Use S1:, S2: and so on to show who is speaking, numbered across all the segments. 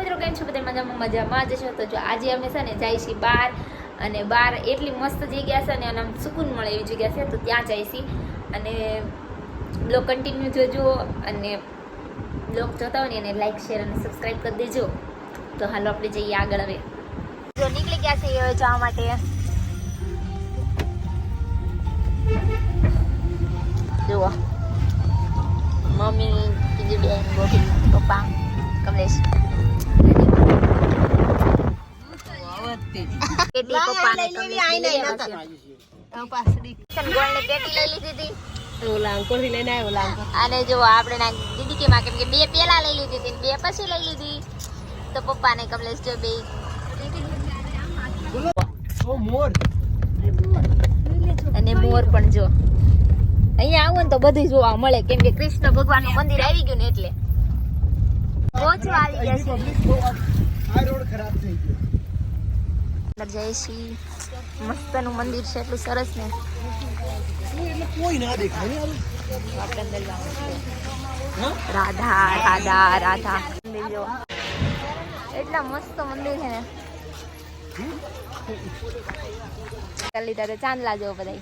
S1: મિત્રો, કેમ છો? બધા મજામાં? મજામાં જ છો? તો જો આજે અમે છે ને જાય છીએ બહાર અને બહાર એટલી મસ્ત જગ્યા છે અને આમ સુકૂન મળે એવી જગ્યા છે, તો ત્યાં જાય છીએ. અને બ્લોગ કન્ટિન્યુ જોજો, અને બ્લોગ જોતા હોય ને, એને લાઈક શેર અને સબસ્ક્રાઈબ કરી દેજો. તો હાલો આપણે જઈએ આગળ હવે. જો નીકળી ગયા છે હવે જવા માટે. જુઓ. મમ્મી બીજી બેન ગોઠી પપ્પા, કમલેશ. પેટી પપ્પા ને કમલેશ લઈ આવ્યા છે. ગોળની પેટી લઈ લીધી હતી. અને જો આપણે દીદી કે માં કે બે પેલા લઈ લીધી હતી બે પછી લઈ લીધી. તો પપ્પા ને કમલેશ જો બે. અને મોર પણ જો. અહીંયા આવો ને તો બધું જોવા મળે. કેમ કે કૃષ્ણ ભગવાનનું મંદિર આવી ગયું ને એટલે. પહોંચવા આવી ગયા છે. અંદર જઈએ છીએ મસ્તનું મંદિર છે, એટલું સરસ ને. રાધા રાધા રાધા. મંદિર જો એટલા મસ્ત મંદિર છે ને. ચાલી તારે ચાંદલા જેવો બધા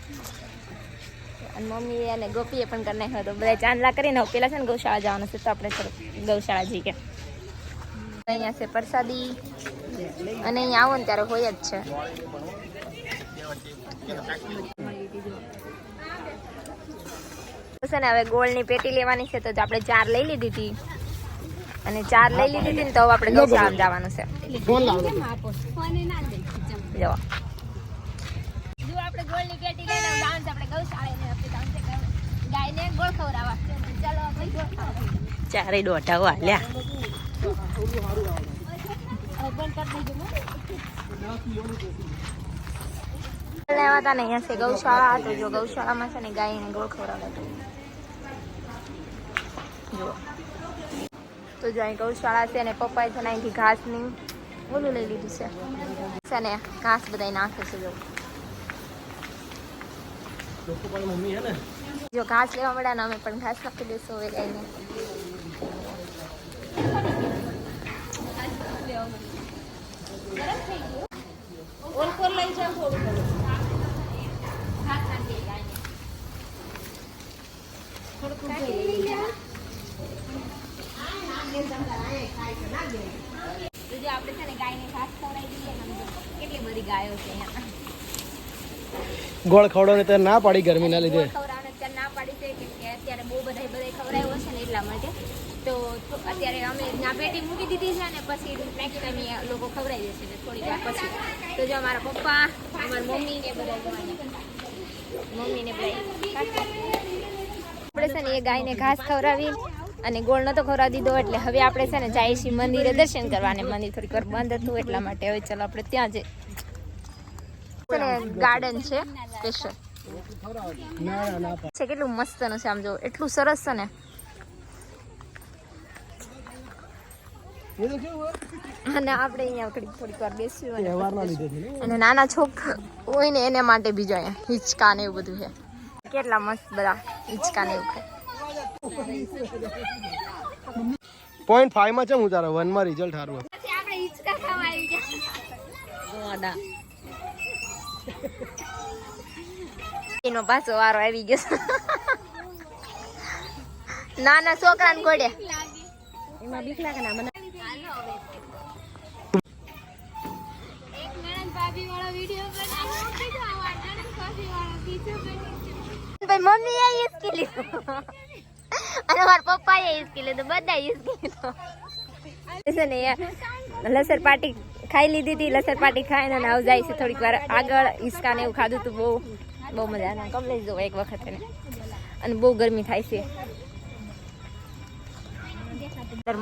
S1: અને મમ્મી અને ગોપીએ પણ કરી નાખ્યો તો બધા ચાંદલા કરીને પેલા છે ને ગૌશાળા જવાનું છે તો આપણે ગૌશાળા જઈએ અહીંયા છે પ્રસાદી. અને અહીંયા આવો ને ત્યારે હોય જ છે. છે ને હવે ગોળની પેટી લેવાની છે તો આપણે ચાર લઈ લીધી હતી. અને ચાર લઈ લીધી હતી ને તો હવે આપણે ગૌશાળા જવાનું છે. જો જો આપણે ગોળની પેટી લઈને આપણે ગૌશાળાએ આપણે જવાનું ગાયને ગોળ ખવડાવવા. ચાલો આપણે ગોળ
S2: ચારે દોઢા વાલ્યા
S1: હવે બંધ કરી દેજો લેવા હતા ને છે ગૌશાળા, તો જો ગૌશાળામાં છે ને ગાયને ગોળ ખવડાવતા તો જો અહીં ગૌશાળા છે ને, પપ્પાએ છે ને અહીંથી ઘાસની ઓલું લઈ લીધું છે. છે ને, ઘાસ બધા નાખે છે જો જો ઘાસ લેવા મળ્યા ને, અમે પણ ઘાસ નાખી દઈશું હવે ગાયને. તો જો આપણે છે ને ગાયને ઘાસ ખવડાવી દઈએ કેટલી બધી ગાયો છે
S3: ગોળ ખવડાવને તો ના પાડી ગરમીના લીધે.
S1: ના પાડી છે કેમ કે અત્યારે બહુ બધા બધા ખવડાવ્યો છે ને એટલા માટે. અત્યારે અમે ના પેટી મૂકી દીધી છે ને પછી ટાઈમ લોકો ખવડાવી દેશે ને થોડી વાર પછી. તો જો અમારા પપ્પા, અમારા મમ્મી ને બધા મમ્મી ને બધા આપણે છે ને એ ગાયને ઘાસ ખવડાવી અને ગોળ નતો ખવડાવી દીધો એટલે હવે આપણે છે ને જાય છીએ મંદિરે દર્શન કરવા અને મંદિર થોડીક વાર બંધ હતું એટલા માટે હવે ચલો આપણે ત્યાં જઈએ ગાર્ડન છે સ્પેશિયલ છે, કેટલું મસ્તનું છે આમ જો. એટલું સરસ છે ને
S3: એ તો કેવું
S1: અને આપણે અહીંયા થોડીક વાર બેસ્યું અને નાના છોકરા હોય ને એને માટે બીજો અહીંયા હિંચકા ને એવું બધું છે. કેટલા મસ્ત બધા હિંચકા ને એવું ખાય.
S3: પોઈન્ટ ફાઈવમાં છે હું તારા વનમાં રિઝલ્ટ સારું
S1: પછી આપણે હિંચકા ખાવા આવી ગયા. એનો પાછો વારો આવી ગયો. નાના છોકરાને ગોડે
S2: એમાં બીક લાગે ને
S1: એ યુઝ કરી લીધો અને મારા પપ્પા યુઝ કરી લીધો બધા યુઝ કરી લીધો ને લસર પાટી ખાઈ લીધી હતી લસર પાટી ખાઈને આવ જાય છે થોડીક વાર આગળ. હિસકા ને એવું ખાધું હતું બહુ. બહુ મજા આવે. કમલેશ જો એક વખત અને બહુ ગરમી થાય છે.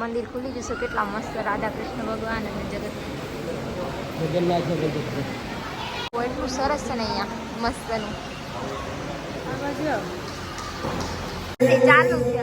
S1: મંદિર ખુલી જશે, કેટલા મસ્ત રાધા કૃષ્ણ ભગવાન અને જગત
S3: જગન્નાથ ને બધું
S1: એટલું સરસ છે ને અહીંયા. મસ્તનું. ચાલુ છે.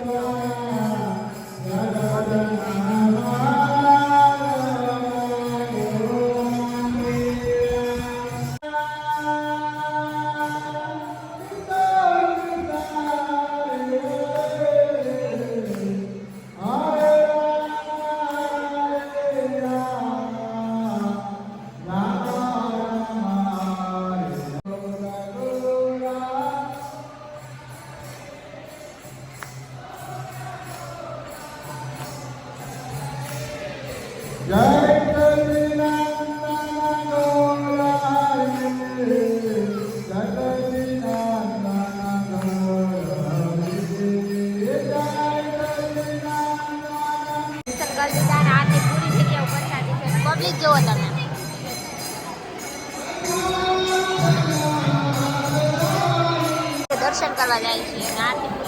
S1: પબ્લિક જોવો તમે. દર્શન કરવા જાય છે. અને આરતી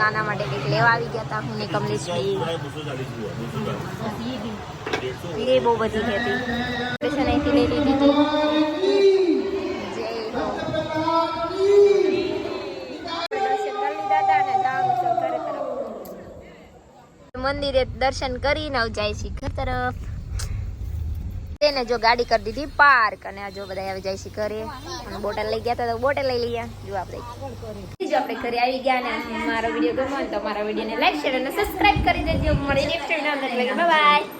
S1: કાના માટે કંઈક લેવા આવી ગયા હતા હું કમલેશભાઈ એ બહુ બધી હતી. દર્શન અહીંથી લઈ લીધી હતી. મંદિરે દર્શન કરીને જાય છે તરફ. તેને જો ગાડી કરી દીધી પાર્ક અને આ જો બધા આવી જાય છે ઘરે. બોટલ લઈ ગયા હતા તો બોટલ લઈ લઈએ. જો આપણે જો આપણે ઘરે આવી ગયા ને મારો વીડિયો ગમ્યો તો મારા વિડીયોને લાઈક શેર અને સબસ્ક્રાઇબ કરી દેજો. મળી નેક્સ્ટ ટાઈમ બાય બાય